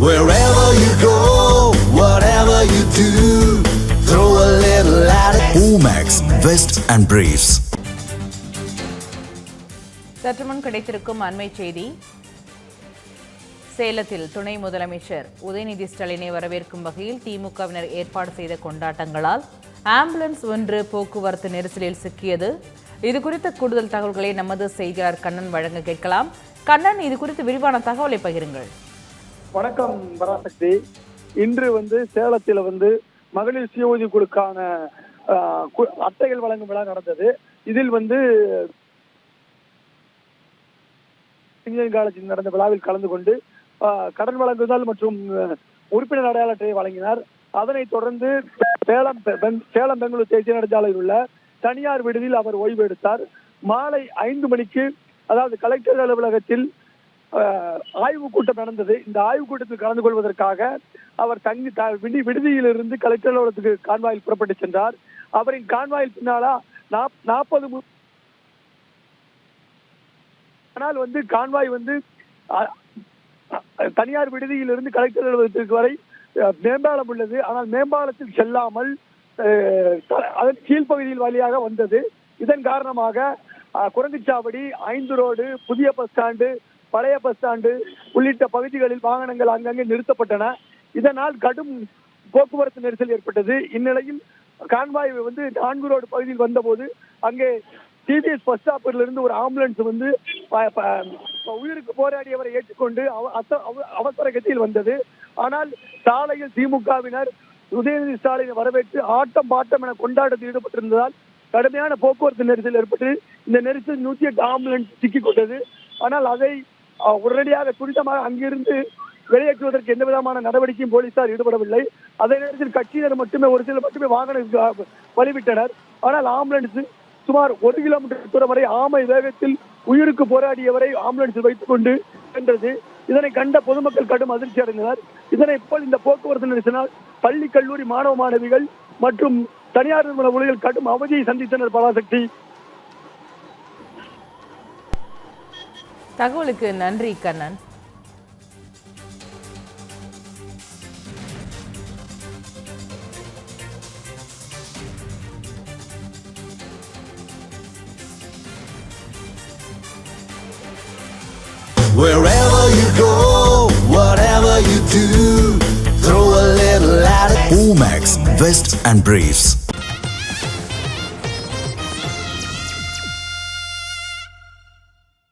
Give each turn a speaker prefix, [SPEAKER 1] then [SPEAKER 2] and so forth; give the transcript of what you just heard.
[SPEAKER 1] Wherever you go, whatever you do, throw a little at it. Omax, Vest and Briefs.
[SPEAKER 2] சற்று முன் கிடைத்திருக்கும் அண்மை செய்தி சேலத்தில் துணை முதலமைச்சர் உதயநிதி ஸ்டாலினை வரவேற்கும் வகையில் திமுகவினர் ஏற்பாடு செய்த கொண்டாட்டங்களால் ஆம்புலன்ஸ் ஒன்று போக்குவரத்து நெரிசலில் சிக்கியது இது குறித்த கூடுதல் தகவல்களை நமது செய்தியாளர் கண்ணன் வழங்க கேட்கலாம் கண்ணன் இது குறித்து விரிவான தகவலை பகிருங்கள்
[SPEAKER 3] வணக்கம் பராசக்தி இன்று வந்து சேலத்தில் வந்து மகளிர் சுய குழுக்கான ஆஹ், கு- அட்டைகள் வழங்கும் விழா நடந்தது. இதில் வந்து இன்ஜினியரிங் காலேஜில் நடந்த விழாவில் கலந்து கொண்டு கடன் வழங்குதல் மற்றும் உறுப்பினர் அடையாள அட்டையை வழங்கினார். அதனைத் தொடர்ந்து சேலம் பெ- சேலம் பெங்களூர் தேசிய நெடுஞ்சாலையில் உள்ள தனியார் விடுதியில் அவர் ஓய்வு எடுத்தார். மாலை ஐந்து மணிக்கு அதாவது கலெக்டர் அலுவலகத்தில் ஆய்வு கூட்டம் நடந்தது. இந்த ஆய்வு கூட்டத்தில் கலந்து கொள்வதற்காக அவர் தங்கி த- விடுதியிலிருந்து கலெக்டர் அலுவலகத்துக்கு கான்வாயில் புறப்பட்டு சென்றார். அவரின் கான்வாயில் பின்னாலா நாற்பது ஆனால் வந்து கான்வாய் வந்து தனியார் விடுதியிலிருந்து கலெக்டர் அலுவலகத்திற்கு வரை மேம்பாலம் உள்ளது. ஆனால் மேம்பாலத்தில் செல்லாமல் அதன் கீழ்ப்பகுதியில் வழியாக வந்தது. இதன் காரணமாக குரங்குச்சாவடி ஐந்து ரோடு புதிய பஸ் ஸ்டாண்டு பழைய பஸ் ஸ்டாண்டு உள்ளிட்ட பகுதிகளில் வாகனங்கள் அங்கங்கே நிறுத்தப்பட்டன. இதனால் கடும் போக்குவரத்து நெரிசல் ஏற்பட்டது. இந்நிலையில் கான்வாய் வந்து நான்கு ரோடு பகுதியில் வந்தபோது அங்கே டிவிஎஸ் பஸ் ஸ்டாப்பில் இருந்து ஒரு ஆம்புலன்ஸ் வந்து உயிருக்கு போராடியவரை ஏற்றுக்கொண்டு அவ- அத்த- அவ- அவசர கதியில் வந்தது. ஆனால் சாலையில் திமுகவினர் உதயநிதி ஸ்டாலினை வரவேற்று ஆட்டம் பாட்டம் என கொண்டாட்டத்தில் ஈடுபட்டிருந்ததால் கடுமையான போக்குவரத்து நெரிசல் ஏற்பட்டு இந்த நெரிசல் நூத்தி எட்டு ஆம்புலன்ஸ் சிக்கிக் கொண்டது. ஆனால் அதை உடனடியாக துரிதமாக அங்கிருந்து வெளியேற்றுவதற்கு எந்த விதமான நடவடிக்கையும் போலீசார் ஈடுபடவில்லை. அதே நேரத்தில் கட்சியினர் மட்டுமே ஒரு சிலர் மட்டுமே வாகனம் வழிவிட்டனர். ஆனால் ஆம்புலன்ஸ் சுமார் ஒரு கிலோமீட்டர் தூரம் வரை ஆமை வேகத்தில் உயிருக்கு போராடியவரை ஆம்புலன்ஸில் வைத்துக் கொண்டு சென்றது. இதனை கண்ட பொதுமக்கள் கடும் அதிர்ச்சி அடைந்தனர். இதனை போல் இந்த போக்குவரத்து நடத்தினால் பள்ளி கல்லூரி மாணவ மாணவிகள் மற்றும் தனியார் நிறுவன ஊழியர்கள் கடும் அவதியை சந்தித்தனர் பராசக்தி
[SPEAKER 2] தகவலுக்கு நன்றி Kannan
[SPEAKER 1] Wherever you go, whatever you do, throw a little at it. Omax, Vest and Briefs.